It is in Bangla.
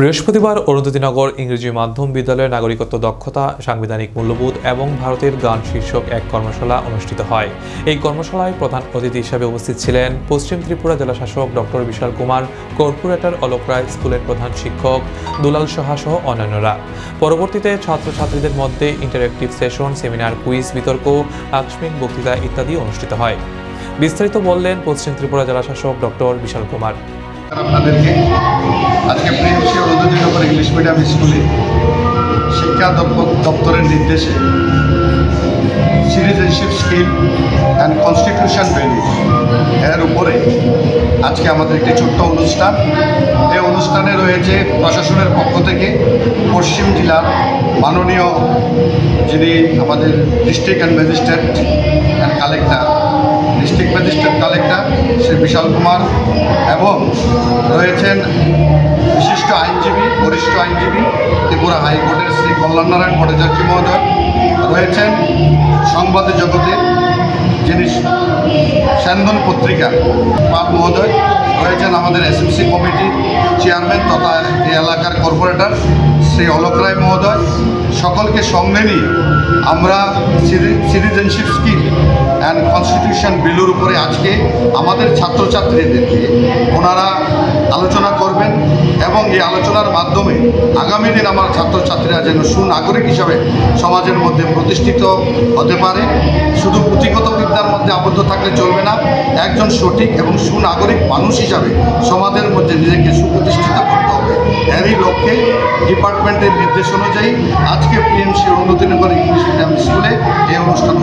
বৃহস্পতিবার অরুন্ধতিনগর ইংরেজি মাধ্যম বিদ্যালয়ের নাগরিকত্ব দক্ষতা, সাংবিধানিক মূল্যবোধ এবং ভারতের গান শীর্ষক এক কর্মশালা অনুষ্ঠিত হয়। এই কর্মশালায় প্রধান অতিথি হিসেবে উপস্থিত ছিলেন পশ্চিম ত্রিপুরা জেলা শাসক ডক্টর বিশাল কুমার, কর্পোরেটর অলোক রায়, স্কুলের প্রধান শিক্ষক দুলাল সাহা সহ অন্যান্যরা। পরবর্তীতে ছাত্রছাত্রীদের মধ্যে ইন্টারেক্টিভ সেশন, সেমিনার, কুইজ, বিতর্ক, আকস্মিক বক্তৃতা ইত্যাদি অনুষ্ঠিত হয়। বিস্তারিত বললেন পশ্চিম ত্রিপুরা জেলা শাসক ডক্টর বিশাল কুমার। আপনাদেরকে আজকে মিডিয়াম স্কুলে শিক্ষা দপ্তর দপ্তরের নির্দেশে citizenship skill and constitution value এর উপরে আজকে আমাদের একটি ছোট্ট অনুষ্ঠান। এই অনুষ্ঠানে রয়েছে প্রশাসনের পক্ষ থেকে পশ্চিম জেলার মাননীয় যিনি আমাদের district and magistrate and collector district magistrate collector Shri Bishal Kumar এবং রয়েছেন বিশিষ্ট আইনজীবী, বরিষ্ঠ আইনজীবী, ত্রিপুরা হাইকোর্টের শ্রী কল্যাণনারায়ণ ভট্টাচার্য মহোদয় রয়েছেন সংবাদ জগতে, যিনি স্যান্দন পত্রিকা পাল মহোদয় রয়েছেন আমাদের এসএমসি কমিটির চেয়ারম্যান তথা এই এলাকার কর্পোরেটর শ্রী অলোক রায় মহোদয়। সকলকে সঙ্গে নিয়ে আমরা সিটিজেনশিপ স্কিল অ্যান্ড কনস্টিটিউশন বিলের উপরে আজকে আমাদের ছাত্রছাত্রীদেরকে ওনারা আলোচনা করবেন এবং এই আলোচনার মাধ্যমে আগামী দিন আমার ছাত্রছাত্রীরা যেন সুনাগরিক হিসাবে সমাজের মধ্যে প্রতিষ্ঠিত হতে পারে। শুধু পুঁথিগত বিদ্যার মধ্যে আবদ্ধ থাকলে চলবে না, একজন সঠিক এবং সুনাগরিক মানুষ হিসাবে সমাজের মধ্যে নিজেকে সুপ্রতিষ্ঠিত করতে হবে। এরই লক্ষ্যে ডিপার্টমেন্টের নির্দেশ অনুযায়ী আজকে পিএমসি উন্নতিনগর ইংলিশ মিডিয়াম স্কুলে এই অনুষ্ঠান